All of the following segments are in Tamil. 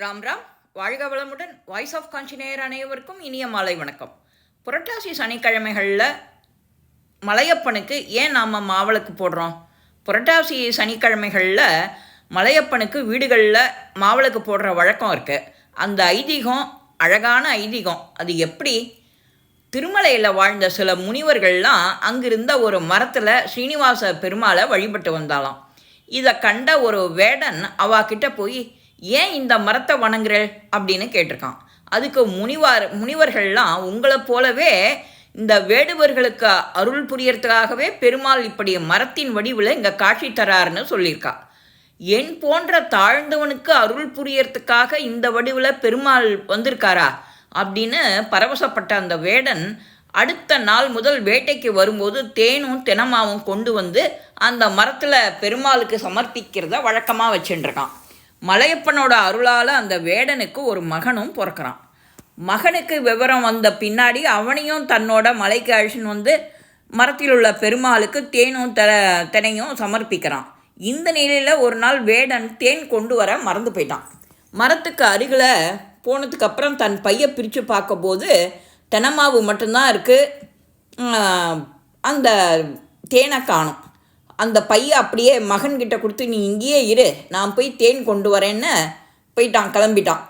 ராம் ராம். வாழ்க வளமுடன். வாய்ஸ் ஆஃப் காஞ்சிநேயர் அனைவருக்கும் இனிய மாலை வணக்கம். புரட்டாசி சனிக்கிழமைகளில் மலையப்பனுக்கு ஏன் நாம் மாவிளக்கு போடுறோம்? புரட்டாசி சனிக்கிழமைகளில் மலையப்பனுக்கு வீடுகளில் மாவிளக்கு போடுற வழக்கம் இருக்குது அந்த ஐதீகம் அழகான ஐதீகம் அது எப்படி? திருமலையில் வாழ்ந்த சில முனிவர்கள்லாம் அங்கிருந்த ஒரு மரத்தில் ஸ்ரீனிவாச பெருமாளை வழிபட்டு வந்தாலாம் இதை கண்ட ஒரு வேடன் அவாக்கிட்ட போய் ஏன் இந்த மரத்தை வணங்குறேள் அப்படின்னு கேட்டிருக்கான். அதுக்கு முனிவார் முனிவர்கள்லாம் உங்களை போலவே இந்த வேடுவர்களுக்கு அருள் புரியறதுக்காகவே பெருமாள் இப்படி மரத்தின் வடிவில் இங்கே காட்சி தராருன்னு சொல்லியிருக்கா. என் போன்ற தாழ்ந்தவனுக்கு அருள் புரியறதுக்காக இந்த வடிவில் பெருமாள் வந்திருக்காரா அப்படின்னு பரவசப்பட்ட அந்த வேடன் அடுத்த நாள் முதல் வேட்டைக்கு வரும்போது தேனும் தினமாவும் கொண்டு வந்து அந்த மரத்தில் பெருமாளுக்கு சமர்ப்பிக்கிறத வழக்கமாக வச்சுட்டுருக்கான் மலையப்பனோட அருளால் அந்த வேடனுக்கு ஒரு மகனும் பிறக்கிறான். மகனுக்கு விவரம் வந்த பின்னாடி அவனையும் தன்னோட மலைக்கு அழிச்சுன்னு வந்து மரத்தில் உள்ள பெருமாளுக்கு தேனும் த தினையும் சமர்ப்பிக்கிறான். இந்த நிலையில் ஒரு நாள் வேடன் தேன் கொண்டு வர மறந்து போயிட்டான். மரத்துக்கு அருகில் போனதுக்கப்புறம் தன் பையை பிரித்து பார்க்கும்போது தெனமாவு மட்டும்தான் இருக்குது அந்த தேனை காணும். அந்த பையை அப்படியே மகன்கிட்ட கொடுத்து நீ இங்கேயே இரு நான் போய் தேன் கொண்டு வரேன்னு போயிட்டான் கிளம்பிட்டான்.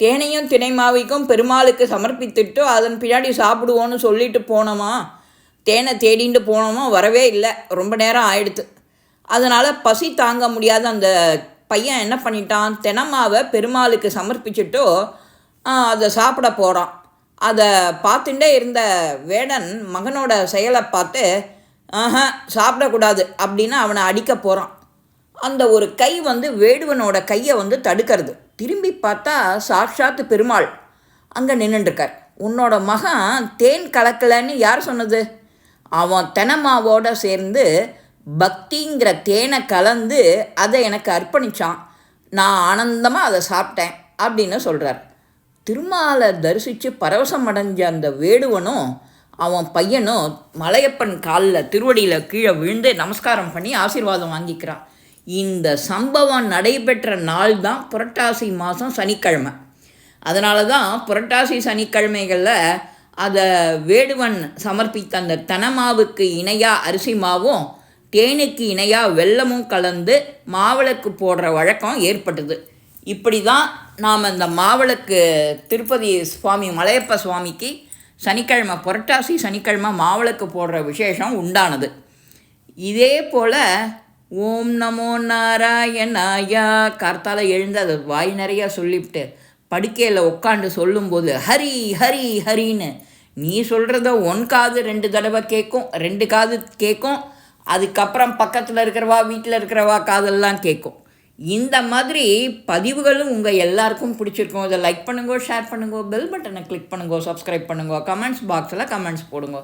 தேனையும் தினைமாவைக்கும் பெருமாளுக்கு சமர்ப்பித்துட்டு அதன் பின்னாடி சாப்பிடுவோன்னு சொல்லிட்டு போனோமா? தேனை தேடிட்டு போனோமா? வரவே இல்லை. ரொம்ப நேரம் ஆயிடுத்து. அதனால் பசி தாங்க முடியாத அந்த பையன் என்ன பண்ணிட்டான்? தினமாவை பெருமாளுக்கு சமர்ப்பிச்சுட்டோ அதை சாப்பிட போகிறான் அதை பார்த்துட்டே இருந்த வேடன் மகனோட செயலை பார்த்து ஆஹா சாப்பிடக்கூடாது அப்படின்னு அவனை அடிக்க போகிறான் அந்த ஒரு கை வந்து வேடுவனோட கையை வந்து தடுக்கிறது. திரும்பி பார்த்தா சாட்சாத்து பெருமாள் அங்கே நின்றுட்டுருக்கார் உன்னோட மகன் தேன் கலக்கலைன்னு யார் சொன்னது? அவன் தெனமாவோட சேர்ந்து பக்திங்கிற தேனை கலந்து அதை எனக்கு அர்ப்பணிச்சான். நான் ஆனந்தமாக அதை சாப்பிட்டேன் அப்படின்னு சொல்கிறார் திருமாலை தரிசித்து பரவசம் அடைஞ்ச அந்த வேடுவனும் அவன் பையனும் மலையப்பன் காலில் திருவடியில் கீழே விழுந்து நமஸ்காரம் பண்ணி ஆசீர்வாதம் வாங்கிக்கிறான். இந்த சம்பவம் நடைபெற்ற நாள் தான் புரட்டாசி மாதம் சனிக்கிழமை. அதனால தான் புரட்டாசி சனிக்கிழமைகளில் அதை வேடுவன் சமர்ப்பித்த அந்த தனமாவுக்கு இணையாக அரிசி மாவும் தேனுக்கு இணையாக வெள்ளமும் கலந்து மாவிளக்கு போடுற வழக்கம் ஏற்பட்டது. இப்படி தான் நாம் இந்த மாவிளக்கு திருப்பதி சுவாமி மலையப்ப சுவாமிக்கு சனிக்கிழமை புரட்டாசி சனிக்கிழமை மாவிளக்கு போடுற விசேஷம் உண்டானது. இதே போல் ஓம் நமோ நாராயணாயா கார்த்தால எழுந்து அதை வாய் நிறையா சொல்லிவிட்டு படுக்கையில் உட்காந்து சொல்லும்போது ஹரி ஹரி ஹரின்னு நீ சொல்கிறத ஒன் காது ரெண்டு தடவை கேட்கும் ரெண்டு காது கேட்கும் அதுக்கப்புறம் பக்கத்தில் இருக்கிறவா வீட்டில் இருக்கிறவா காதெல்லாம் கேட்கும் இந்த மாதிரி பதிவுகளும் உங்கள் எல்லாருக்கும் பிடிச்சிருக்கும். இதை லைக் பண்ணுங்க ஷேர் பண்ணுங்க பெல் பட்டனை கிளிக் பண்ணுங்க சப்ஸ்கிரைப் பண்ணுங்க கமெண்ட்ஸ் பாக்ஸில் கமெண்ட்ஸ் போடுங்க.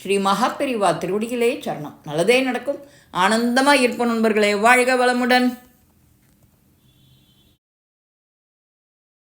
ஸ்ரீ மகாபெரிவா திருவடிகளே சரணம். நல்லதே நடக்கும். ஆனந்தமாக இருப்போம் நண்பர்களே. வாழ்க வளமுடன்.